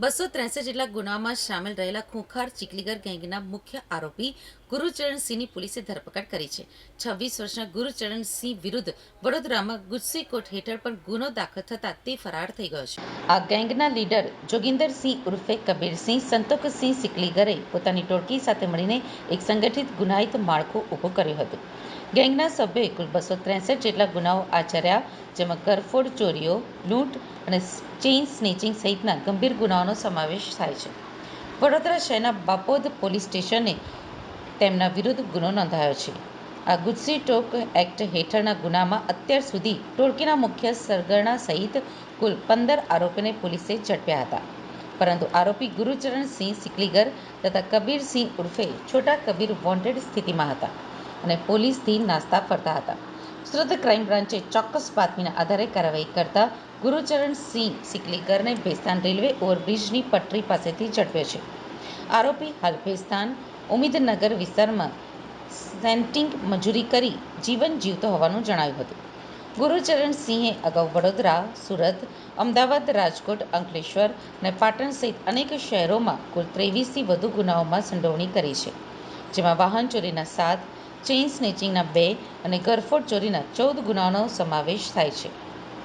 બસો ત્રેસઠ જેટલા ગુનામાં સામેલ રહેલા ખૂંખાર ચીકલીગર ગેંગના મુખ્ય આરોપી ગુરુચરણસિંહની પોલીસે ધરપકડ કરી છે. છવ્વીસ વર્ષના ગુરુચરણસિંહ વિરુદ્ધ વડોદરામાં ગુજસી કોર્ટ હેઠળ પણ ગુનો દાખલ થતાં તે ફરાર થઈ ગયો છે. આ ગેંગના લીડર જોગિંદરસિંહ ઉર્ફે કબીરસિંહ સંતોકસિંહ સિકલીગરે પોતાની ટોળકી સાથે મળીને એક સંગઠિત ગુનાહિત માળખું ઊભું કર્યું હતું. ગેંગના સભ્યોએ કુલ બસો ત્રેસઠ જેટલા ગુનાઓ આચર્યા, જેમાં કરફોડ ચોરીઓ, લૂંટ અને ચેઇન સ્નેચિંગ સહિતના ગંભીર ગુનાઓનો સમાવેશ થાય છે. વડોદરા શહેરના બાપોદ પોલીસ સ્ટેશને તેમના વિરુદ્ધ ગુનો નોંધાયો છે. આ ગુજસી ટોક એક્ટ હેઠળના ગુનામાં અત્યાર સુધી ટોળકીના મુખ્ય સરગણા સહિત કુલ પંદર આરોપીને પોલીસે ઝડપ્યા હતા. પરંતુ આરોપી ગુરુચરણસિંહ સિકલીગર તથા કબીરસિંહ ઉર્ફે છોટા કબીર વોન્ટેડ સ્થિતિમાં હતા અને પોલીસથી નાસ્તા ફરતા હતા. સુરત ક્રાઇમ બ્રાન્ચે ચોક્કસ બાતમીના આધારે કાર્યવાહી કરતા ગુરુચરણસિંહ સિકલીગરને ભેસ્તાન રેલવે ઓવરબ્રિજની પટરી પાસેથી ઝડપ્યો છે. આરોપી હાલ ભેસ્તાન ઉમિદનગર વિસ્તારમાં સેન્ટિંગ મજૂરી કરી જીવન જીવતો હોવાનું જણાવ્યું હતું. ગુરુચરણ સિંહે અગાઉ વડોદરા, સુરત, અમદાવાદ, રાજકોટ, અંકલેશ્વર અને પાટણ સહિત અનેક શહેરોમાં કુલ ત્રેવીસથી વધુ ગુનાઓમાં સંડોવણી કરી છે, જેમાં વાહન ચોરીના સાત, ચેઇન સ્નેચિંગના બે અને ઘરફોડ ચોરીના ચૌદ ગુનાઓનો સમાવેશ થાય છે.